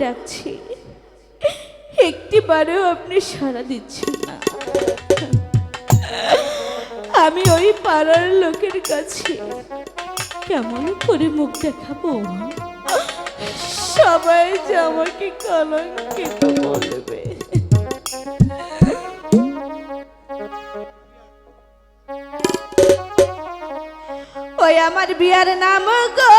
ডাকছি। একটিবারেও আপনি সাড়া দিচ্ছেন না। আমি ওই পাড়ার লোকের কাছে কেমন করে মুখ দেখাবো সবাই যে আমাকে কলঙ্কিত বলবে ওই আমার বিয়ার নাম গো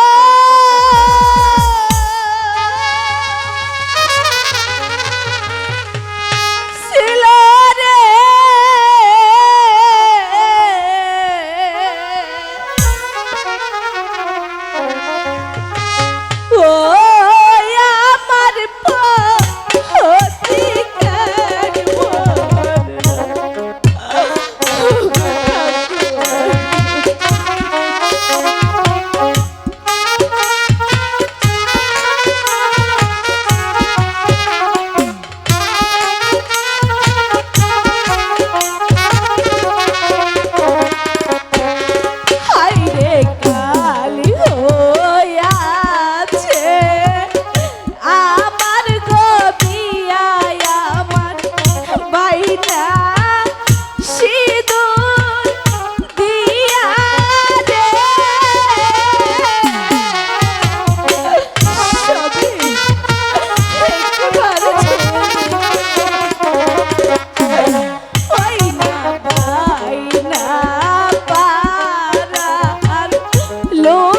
No.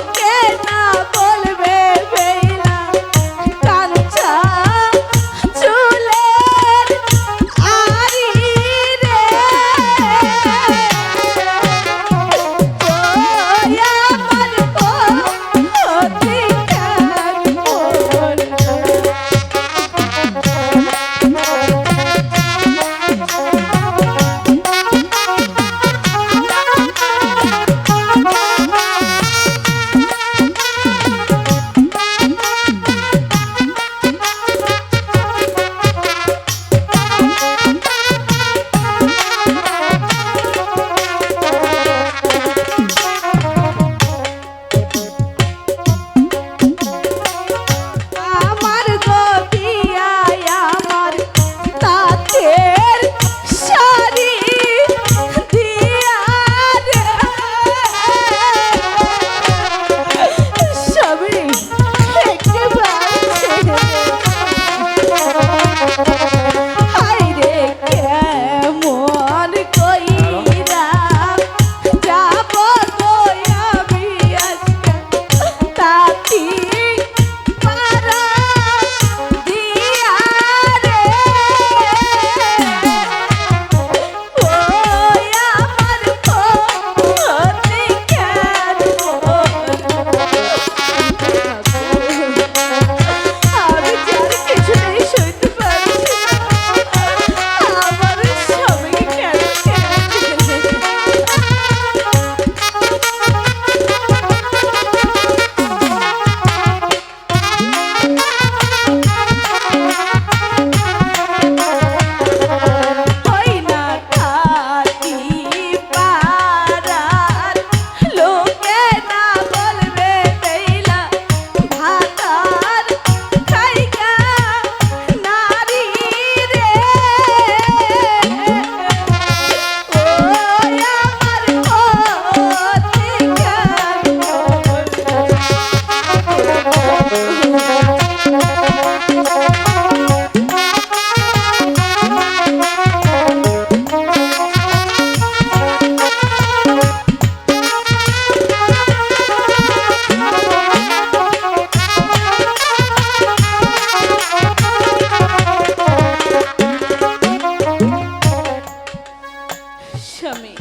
স্বামী।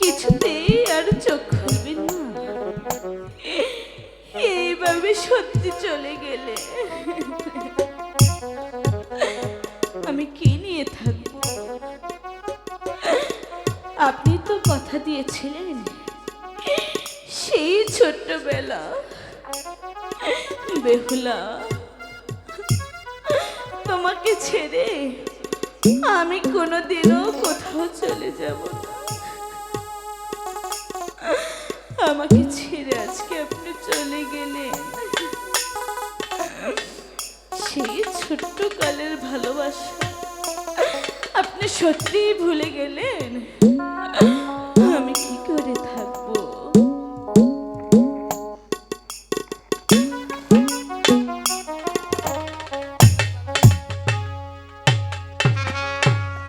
কিছুতেই আর চোখ খুলবেন না। এইভাবে সত্যি চলে গেলে আমি কি নিয়ে থাকব? আপনি তো কথা দিয়েছিলেন সেই ছোট্টবেলা। বেহুলা, তোমাকে ছেড়ে আমি কোনোদিনও কোথাও চলে যাব আমাকে ছেড়ে আজকে আপনি চলে গেলেন। সেই ছোট্ট কালের ভালোবাসা। আপনি সত্যিই ভুলে গেলেন? আমি কি করে থাকি